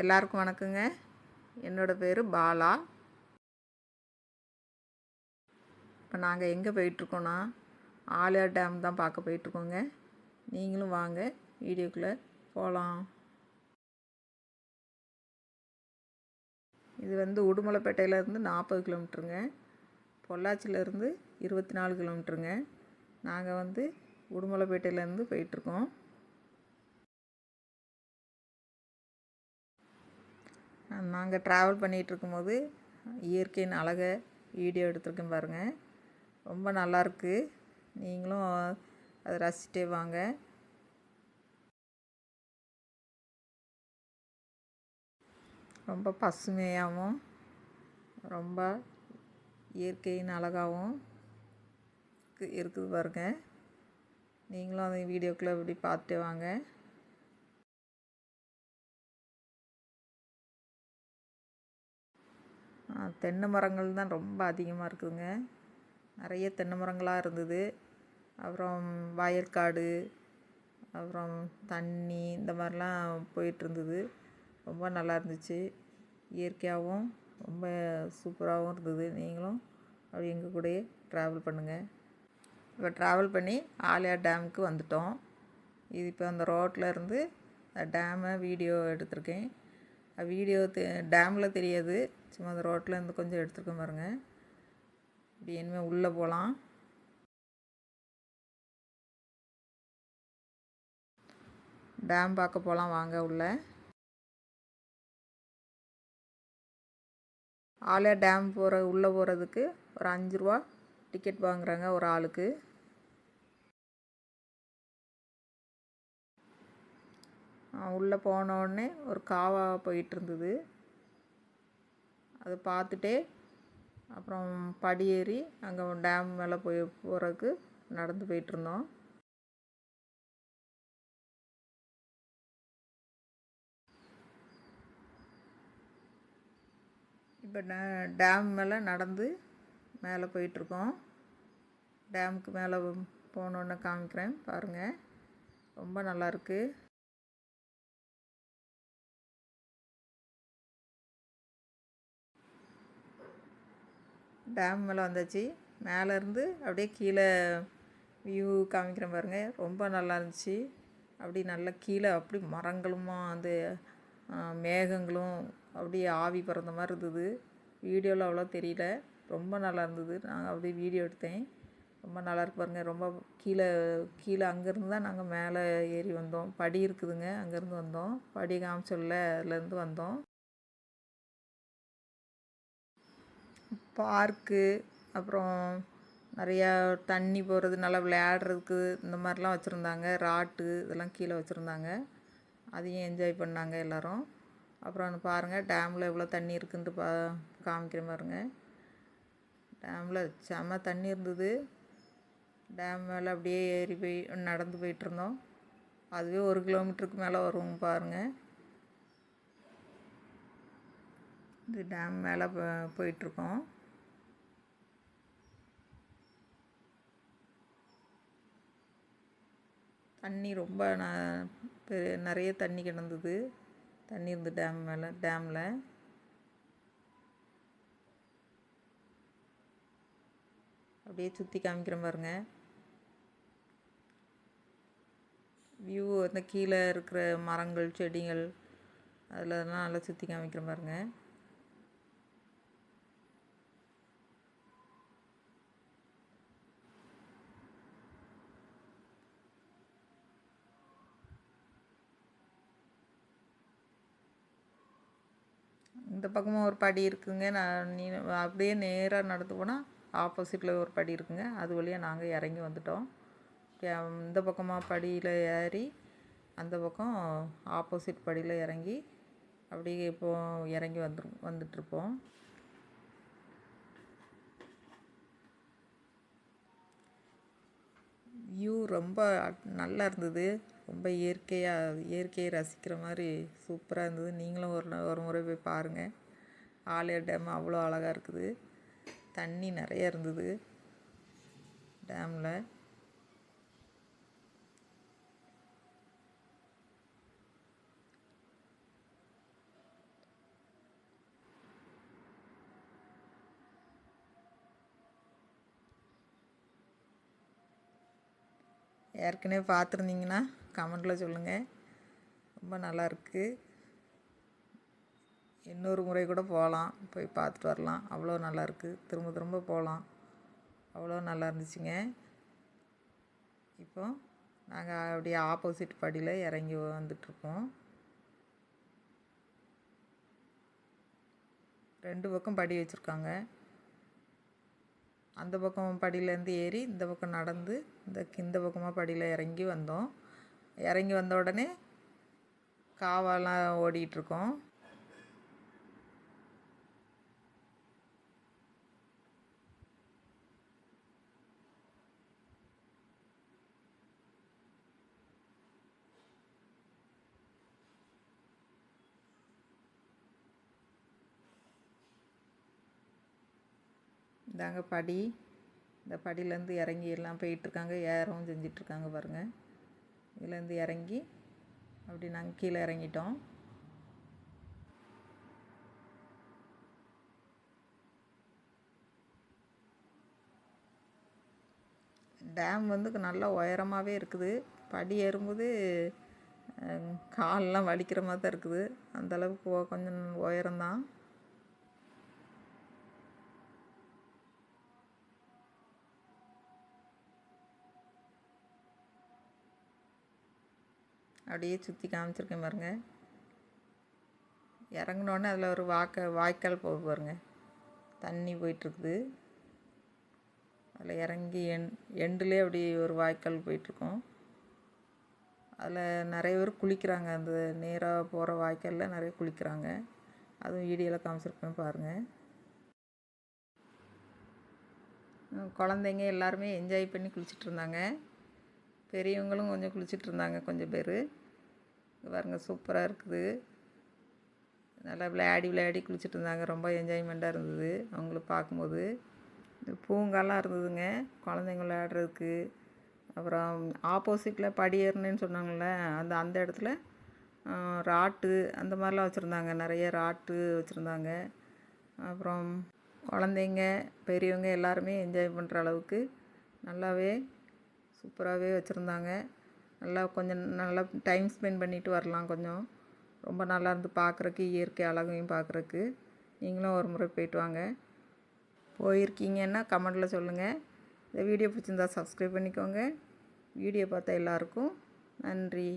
எல்லாருக்கும் வணக்கங்க. என்னோடய பேர் பாலா. இப்போ நாங்கள் எங்கே போயிட்டுருக்கோன்னா ஆலியார் டேம் தான் பார்க்க போயிட்டுருக்கோங்க. நீங்களும் வாங்க வீடியோக்குள்ளே போகலாம் இது வந்து உடுமலைப்பேட்டையிலேருந்து நாற்பது கிலோமீட்டருங்க. பொள்ளாச்சியிலேருந்து இருபத்தி நாலு கிலோமீட்டருங்க. நாங்கள் வந்து உடுமலைப்பேட்டையிலேருந்து போயிட்டுருக்கோம். நாங்கள் ட்ராவல் பண்ணிகிட்டு இருக்கும்போது இயற்கையின் அழகை வீடியோ எடுத்திருக்கேன் பாருங்கள் ரொம்ப நல்லாயிருக்கு நீங்களும் அதை ரசிச்சிட்டே வாங்க. ரொம்ப பசுமையாகவும் ரொம்ப இயற்கையின் அழகாகவும் இருக்கு- இருக்குது பாருங்கள் நீங்களும் அந்த வீடியோக்குள்ளே இப்படி பார்த்துட்டே வாங்க. தென்னை மரங்கள் தான் ரொம்ப அதிகமாக இருக்குதுங்க. நிறைய தென்னை மரங்களாக இருந்தது. அப்புறம் வயற்காடு அப்புறம் தண்ணி இந்த மாதிரிலாம் போயிட்டுருந்தது ரொம்ப நல்லா இருந்துச்சு. இயற்கையாகவும் ரொம்ப சூப்பராகவும் இருந்தது. நீங்களும் அப்படி எங்கள் கூடயே ட்ராவல் பண்ணுங்கள் இப்போ ட்ராவல் பண்ணி ஆலியார் டேமுக்கு வந்துட்டோம். இது இப்போ அந்த ரோட்டில் இருந்து டேமை வீடியோ எடுத்திருக்கேன். வீடியோ தெ டேமில் தெரியாது. சும்மா அந்த ரோட்டில் இருந்து கொஞ்சம் எடுத்துருக்க பாருங்க. இப்படி இனிமேல் உள்ளே போகலாம் டேம் பார்க்க போகலாம் வாங்க உள்ள. ஆளே டேம் போகிற உள்ளே போகிறதுக்கு ஒரு அஞ்சு ரூபா டிக்கெட் வாங்குறாங்க ஒரு ஆளுக்கு. உள்ளே போனோடனே ஒரு காவா போயிட்டு இருந்தது அதை பார்த்துட்டே அப்புறம் படி ஏறி அங்கே டேம் மேலே போய் போகிறதுக்கு நடந்து போயிட்டுருந்தோம். இப்போ டேம் மேலே நடந்து மேலே போயிட்டுருக்கோம். டேமுக்கு மேலே போனோன்னே காமிக்கிறேன் பாருங்கள் ரொம்ப நல்லாயிருக்கு டேம் மேலே வந்தாச்சு. மேலேருந்து அப்படியே கீழே வியூ காமிக்கிறேன் பாருங்க. ரொம்ப நல்லா இருந்துச்சு. அப்படி நல்லா கீழே அப்படி மரங்களுமா அந்த மேகங்களும் அப்படியே ஆவி பறந்த மாதிரி இருந்தது. வீடியோவில் அவ்வளோ தெரியல. ரொம்ப நல்லா இருந்தது. நாங்கள் அப்படியே வீடியோ எடுத்தேன். ரொம்ப நல்லா இருக்கு பாருங்கள் ரொம்ப கீழே கீழே அங்கேருந்து தான் நாங்கள் மேலே ஏறி வந்தோம். படி இருக்குதுங்க. அங்கேருந்து வந்தோம். படி காமிச்சொல்ல. அதுலேருந்து வந்தோம். பார்க்கு அப்புறம் நிறையா தண்ணி போகிறது நல்லா விளையாடுறதுக்கு இந்த மாதிரிலாம் வச்சுருந்தாங்க. ராட்டு இதெல்லாம் கீழே வச்சுருந்தாங்க. அதையும் என்ஜாய் பண்ணாங்க எல்லோரும். அப்புறம் பாருங்கள் டேமில் எவ்வளோ தண்ணி இருக்குன்ட்டு பா காமிக்கிற பாருங்க. டேமில் செம தண்ணி இருந்தது. டேம் மேலே அப்படியே ஏறி போய் நடந்து போயிட்டு இருந்தோம். அதுவே ஒரு கிலோமீட்டருக்கு மேலே வருவோம் பாருங்கள் இது டேம் மேலே போயிட்டுருக்கோம் தண்ணி ரொம்ப ந- பெ- நிறைய தண்ணி கிடந்தது. தண்ணி இருந்து டேம் மேலே டேமில். அப்படியே சுற்றி காமிக்கிறேன் பாருங்க. வியூ அந்த கீழே இருக்கிற மரங்கள் செடிகள் அதில் நல்லா சுற்றி காமிக்கிறேன் பாருங்கள் இந்த பக்கமாக ஒரு படி இருக்குங்க. நான் நீ அப்படியே நேராக நடந்து போனால் ஆப்போசிட்டில் ஒரு படி இருக்குங்க. அது வழியாக நாங்கள் இறங்கி வந்துட்டோம். இந்த பக்கமாக படியில் ஏறி அந்த பக்கம் ஆப்போசிட் படியில் இறங்கி அப்படியே இப்போ இறங்கி வந்துரு வந்துட்டுருப்போம். வியூ ரொம்ப நல்லா இருந்தது. ரொம்ப இயற்கையாக இயற்கையை ரசிக்கிற மாதிரி சூப்பராக இருந்தது. நீங்களும் ஒரு நாள் ஒரு முறை போய் பாருங்கள் ஆலியா டேம் அவ்வளோ அழகாக இருக்குது. தண்ணி நிறைய இருந்தது. டேமில். ஏற்கனவே பார்த்துருந்தீங்கன்னா கமெண்டில் சொல்லுங்கள் ரொம்ப நல்லாயிருக்கு இன்னொரு முறை கூட போகலாம் போய் பார்த்துட்டு வரலாம். அவ்வளோ நல்லாயிருக்கு திரும்ப திரும்ப போகலாம் அவ்வளோ நல்லா இருந்துச்சுங்க. இப்போ நாங்கள் அப்படியே ஆப்போசிட் படியில் இறங்கி வந்துட்ருக்கோம் ரெண்டு பக்கம் படி வச்சுருக்காங்க. அந்த பக்கம் படியிலேருந்து ஏறி இந்த பக்கம் நடந்து இந்த இந்த பக்கமாக படியில் இறங்கி வந்தோம். இறங்கி வந்த உடனே காவாலாம் ஓடிட்டுருக்கோம். இந்தாங்க படி. இந்த படியிலேருந்து இறங்கி எல்லாம் போயிட்டுருக்காங்க. ஏறவும் செஞ்சிட்ருக்காங்க பாருங்கள் இதுலேருந்து இறங்கி அப்படி நாங்கள் கீழே இறங்கிட்டோம். டேம் வந்து நல்லா உயரமாகவே இருக்குது. படி ஏறும்போது காலெலாம் வலிக்கிற மாதிரி தான் இருக்குது. அந்தளவுக்கு கொஞ்சம் உயரம்தான். அப்படியே சுற்றி காமிச்சிருக்கேன் பாருங்க. இறங்கினோடனே அதில் ஒரு வாக்க வாய்க்கால் போக பாருங்க. தண்ணி போயிட்டுருக்குது. அதில் இறங்கி எண் எண்டுலே அப்படி ஒரு வாய்க்கால் போயிட்டுருக்கோம். அதில் நிறைய பேர் குளிக்கிறாங்க. அந்த நேராக போகிற வாய்க்காலில் நிறைய குளிக்கிறாங்க. அதுவும் வீடியோவில் காமிச்சிருப்பேன் பாருங்கள் குழந்தைங்க எல்லாருமே என்ஜாய் பண்ணி குளிச்சுட்டு இருந்தாங்க பெரியவங்களும் கொஞ்சம் குளிச்சிட்டு இருந்தாங்க கொஞ்சம் பேர். பாருங்க சூப்பராக இருக்குது. நல்லா விளையாடி விளையாடி குளிச்சுட்டு இருந்தாங்க. ரொம்ப என்ஜாய்மெண்ட்டாக இருந்தது அவங்கள பார்க்கும்போது. பூங்காலாம் இருந்ததுங்க குழந்தைங்க விளையாடுறதுக்கு. அப்புறம் ஆப்போசிட்டில் படியேறினேன்னு சொன்னாங்களே சொன்னாங்கள்ல அந்த அந்த இடத்துல ராட்டு அந்த மாதிரிலாம் வச்சுருந்தாங்க. நிறைய ராட்டு வச்சுருந்தாங்க. அப்புறம் குழந்தைங்க பெரியவங்க எல்லாருமே என்ஜாய் பண்ணுற அளவுக்கு நல்லாவே சூப்பராகவே வச்சுருந்தாங்க. நல்லா கொஞ்சம் நல்லா டைம் ஸ்பெண்ட் பண்ணிட்டு வரலாம் கொஞ்சம். ரொம்ப நல்லா இருந்து பார்க்குறக்கு இயற்கை அழகையும் பார்க்குறக்கு நீங்களும் ஒரு முறை போயிட்டு வாங்க. போயிருக்கீங்கன்னா கமெண்டில் சொல்லுங்கள் இந்த வீடியோ பிடிச்சிருந்தா சப்ஸ்கிரைப் பண்ணிக்கோங்க. வீடியோ பார்த்த எல்லாருக்கும் நன்றி.